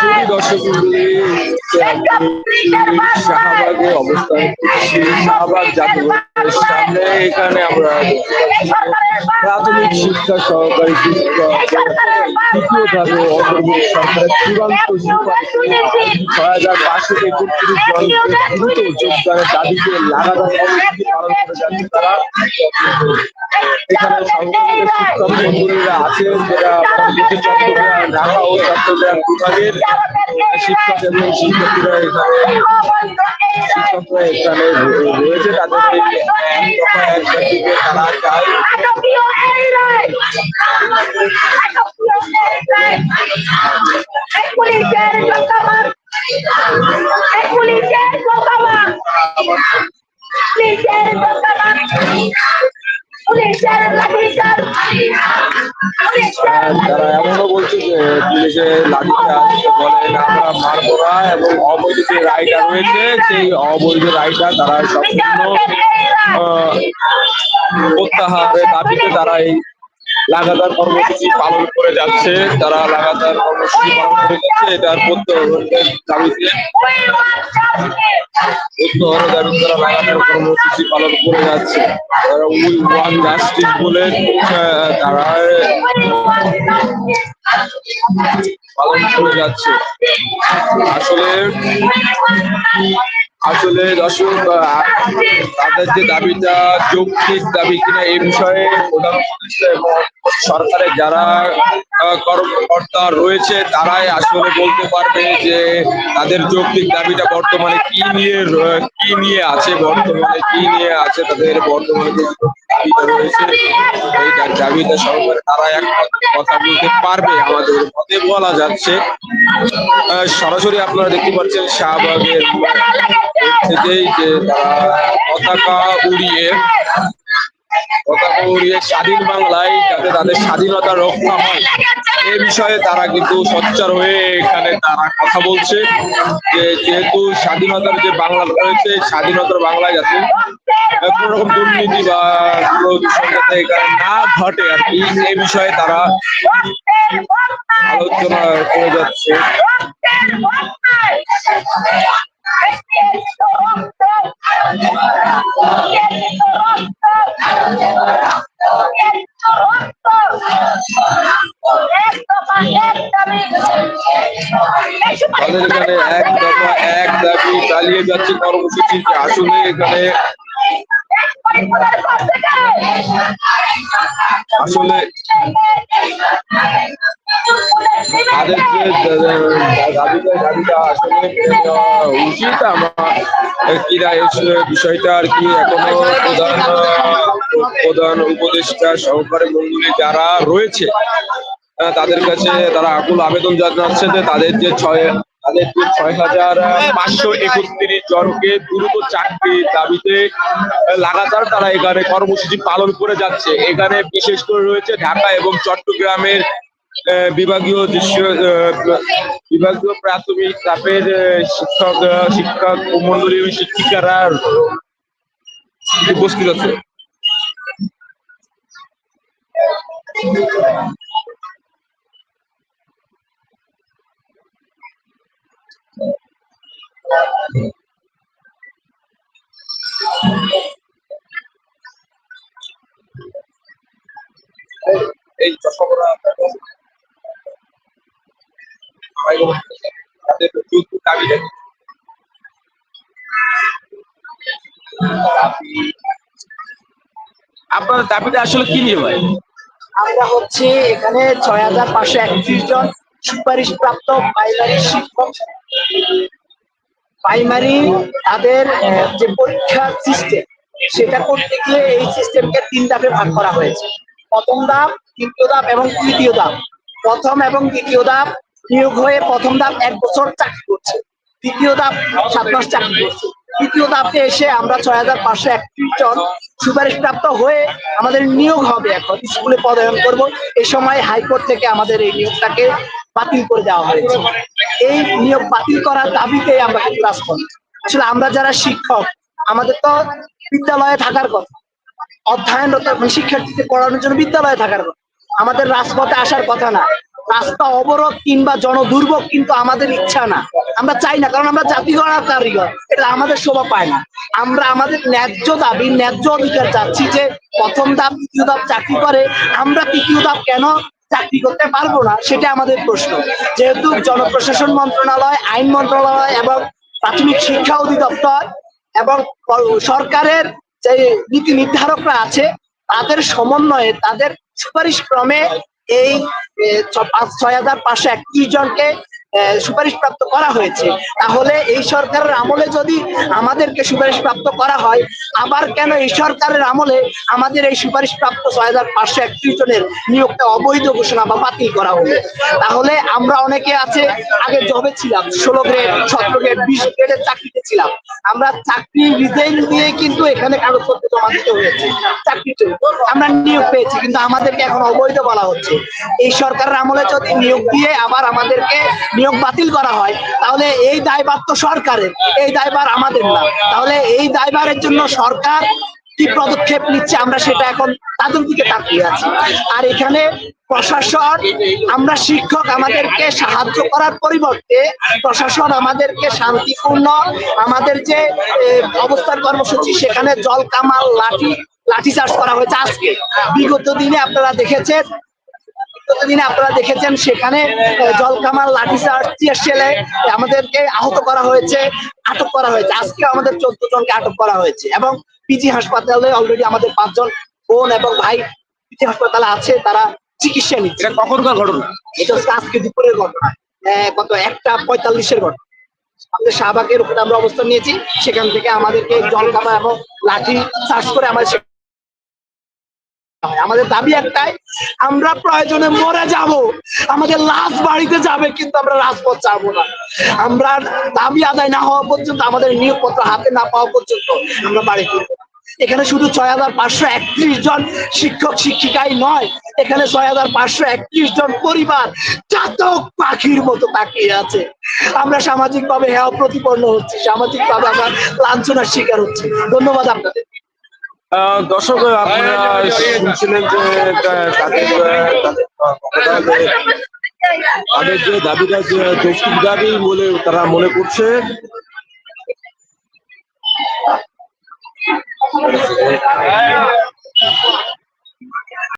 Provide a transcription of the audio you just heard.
সুধী দর্শক মন্ডলী শাহবাগে অবস্থান করছি। শাহবাগ জাতীয় সামনে এখানে আমরা প্রাথমিক শিক্ষা সহকারী শিক্ষক তৃতীয় ধাপে অন্তর্ভুক্ত সরকারের চূড়ান্ত ছয় হাজার পাঁচশো একত্রিশ জনকে দ্রুত যোগদানের দাবিতে লাগাতার কর্মসূচি পালন করে যাচ্ছে তারা এখানে সংগঠিত শিক্ষক মন্ডলীরা আছেন যারা ঢাকা ও চট্টগ্রাম বিভাগের শিক্ষক এবং শিক্ষার্থীরা এখানে শিক্ষকরা এখানে রয়েছে তাদের এই এক দফা এক দাবিতে তারা চায় পুলিশের লোকাবার পুলিশের তারা এমনও বলছে যে পুলিশের লাঠিচার্জ বলে আমরা মারবো এবং অবৈধ যে রায়টা রয়েছে, সেই অবৈধ রায়টা তারা সম্পূর্ণ প্রত্যাহারের দাবিতে তারা এই লাগাতার কর্মসূচি পালন করে যাচ্ছে। তারা লাগাতার কর্মসূচি পালন করে যাচ্ছে। এটার প্রত্যাহারের দাবিতে তারা লাগাতার কর্মসূচি পালন করে যাচ্ছে। উই ওয়ান বলে তারা পালন যাচ্ছে। আসলে আসলে দর্শক তাদের যে দাবিটা, যৌক্তিক দাবি কিনা এই বিষয়ে প্রধান উপদেষ্টা এবং সরকারের যারা কর্মকর্তা রয়েছে, তারাই আসলে বলতে পারবে যে তাদের যৌক্তিক দাবিটা বর্তমানে কি নিয়ে কি নিয়ে আছে, বর্তমানে কি নিয়ে আছে তাদের বর্তমানে কথা বলতে পারবে আমাদের বলা যাচ্ছে। সরাসরি আপনারা দেখতে পাচ্ছেন শাহবাগের থেকেই যে তারা পতাকা উড়িয়ে পতাকা উড়িয়ে স্বাধীন বাংলায় যাতে তাদের স্বাধীনতা রক্ষা হয়। এ বিষয়ে তারা কিন্তু সচ্চার হয়ে এখানে তারা কথা বলছে যে যেহেতু স্বাধীনতার যে বাংলা রয়েছে, স্বাধীনতার বাংলায় যাতে কোন রকম দুর্নীতি বা দূষণ যাতে এখানে না ঘটে আর কি, এ বিষয়ে তারা আলোচনা করে যাচ্ছে। তাদের এখানে এক দফা, এক দাবি চালিয়ে যাচ্ছে কর্মসূচি আসলে এখানে আসলে আসলে উচিত। বিষয়টা আর কি এখনও প্রধান প্রধান যারা রয়েছে তাদের কাছে তারা আকুল আবেদন জানাচ্ছে যে তাদের যে ছয় ছয় হাজার পাঁচশো জনকে দ্রুত দাবিতে লাগাতার তারা এখানে কর্মসূচি পালন করে যাচ্ছে। এখানে রয়েছে ঢাকা এবং চট্টগ্রামের বিভাগীয় বিভাগীয় প্রাথমিক শিক্ষক শিক্ষক মন্ডলী শিক্ষিকারা উপস্থিত আছে। এই- দাবিটা আপনার দাবিটা আসলে কি নিয়ে ভাই? আমরা হচ্ছে এখানে ছয় হাজার পাঁচশো একত্রিশ জন সুপারিশ প্রাপ্ত প্রাইমারি শিক্ষক। প্রাইমারি তাদের যে পরীক্ষার সিস্টেম সেটা করতে গিয়ে এই সিস্টেমকে তিন ধাপে ভাগ করা হয়েছে। প্রথম ধাপ দ্বিতীয় ধাপ এবং তৃতীয় ধাপ। প্রথম এবং দ্বিতীয় ধাপ নিয়োগ হয়ে প্রথম ধাপ এক বছর চাকরি করছে। দ্বিতীয় ধাপ সাত মাস চাকরি করছে। তৃতীয় ধাপে এসে আমরা ছয় হাজার পাঁচশো একত্রিশ জন সুপারিশ প্রাপ্ত হয়ে আমাদের নিয়োগ হবে এখন। স্কুলে পদায়ন করব। এই সময় হাইকোর্ট থেকে আমাদের এই নিয়োগটাকে বাতিল করে দেওয়া হয়েছে। এই নিয়োগ বাতিল করার দাবিতে আমরা কিন্তু করি আসলে আমরা যারা শিক্ষক, আমাদের তো বিদ্যালয়ে থাকার কথা। অধ্যয়নরত শিক্ষার্থীদের পড়ানোর জন্য বিদ্যালয়ে থাকার কথা। আমাদের রাজপথে আসার কথা না। রাস্তা অবরোধ কিংবা জনদুর্ভোগ কিন্তু আমাদের ইচ্ছা না। আমরা চাই না, কারণ আমরা জাতি গড়ার কারিগর এটা আমাদের শোভা পায় না। আমরা আমাদের ন্যায্য দাবি, ন্যায্য অধিকার চাচ্ছি যে প্রথম ধাপ, দ্বিতীয় ধাপ চাকরি করে। আমরা তৃতীয় ধাপ কেন চাকরি করতে পারব না, সেটা আমাদের প্রশ্ন। যেহেতু জনপ্রশাসন মন্ত্রণালয়, আইন মন্ত্রণালয় এবং প্রাথমিক শিক্ষা অধিদপ্তর এবং সরকারের যে নীতি নির্ধারকরা আছে, তাদের সমন্বয়ে, তাদের সুপারিশ ক্রমে এই ছয় হাজার পাঁচশো একত্রিশ জনকে সুপারিশ প্রাপ্ত করা হয়েছে। তাহলে এই সরকারের আমলে যদি আমাদেরকে সুপারিশ প্রাপ্ত করা হয়, আবার কেন এই সরকারের আমলে আমাদের এই সুপারিশ প্রাপ্ত ছয় হাজার পাঁচশো একত্রিশ জনের নিয়োগটা অবৈধ ঘোষণা বা বাতিল করা হবে? তাহলে আমরা অনেকে আছে, আগে জবে ছিলাম, ষোলো গ্রেড সতেরো গ্রেড বিশ গ্রেডের চাকরিতে ছিলাম। আমরা চাকরি রিজাইন দিয়ে কিন্তু এখানে কাগজপত্র জমা দিতে হয়েছে চাকরিতে আমরা নিয়োগ পেয়েছি, কিন্তু আমাদেরকে এখন অবৈধ বলা হচ্ছে। এই সরকারের আমলে যদি নিয়োগ দিয়ে আবার আমাদেরকে নিয়োগ বাতিল করা হয়, তাহলে এই দায়ভার তো সরকারের, এই দায়ভার আমাদের না। তাহলে এই দায়ভারের জন্য সরকার কি পদক্ষেপ নিচ্ছে আমরা সেটা এখন তাদের দিকে তাকিয়ে আছি। আর এখানে প্রশাসন, আমরা শিক্ষক আমাদেরকে সাহায্য করার পরিবর্তে প্রশাসন আমাদেরকে শান্তিপূর্ণ, আমাদের যে অবস্থান কর্মসূচি, সেখানে জল, কামাল, লাঠি লাঠি চার্জ করা হয়েছে আজকে। বিগত দিনে আপনারা দেখেছেন দিনে আপনারা দেখেছেন সেখানে জলকামাল লাঠিচার্জ টিয়ার আমাদেরকে আহত করা হয়েছে আটক করা হয়েছে। আজকে আমাদের চোদ্দ জনকে আটক করা হয়েছে এবং পিজি হাসপাতালে অলরেডি আমাদের পাঁচজন বোন এবং ভাই পিজি হাসপাতালে আছে তারা চিকিৎসা নিচ্ছে। এটা কখনকার ঘটনা? এটা হচ্ছে আজকে দুপুরের ঘটনা। কত একটা পঁয়তাল্লিশের ঘটনা। আমাদের শাহবাগের ওখানে আমরা অবস্থান নিয়েছি। সেখান থেকে আমাদেরকে জলকামা এবং লাঠি চার্জ করে আমাদের আমাদের দাবি একটাই, আমরা প্রয়োজনে মরে যাব, আমাদের লাশ বাড়িতে যাবে, কিন্তু আমরা রাজপথ চাবো না। আমরা দাবি আদায় না হওয়া পর্যন্ত, আমাদের নিয়োগপত্র হাতে না পাওয়া পর্যন্ত আমরা বাড়ি ফিরবো এখানে শুধু ছয় হাজার পাঁচশো একত্রিশ জন শিক্ষক, শিক্ষিকাই নয়, এখানে ছয় হাজার পাঁচশো একত্রিশ জন পরিবার, চাতক পাখির মতো তাকিয়ে আছে। আমরা সামাজিকভাবে হেয় প্রতিপন্ন হচ্ছি সামাজিক ভাবে আমরা লাঞ্ছনার শিকার হচ্ছি। ধন্যবাদ আপনাদের। দর্শক আপনারা শুনছিলেন যে তাদের তাদের যে দাবিটা যৌক্তিক দাবি বলে তারা মনে করছে।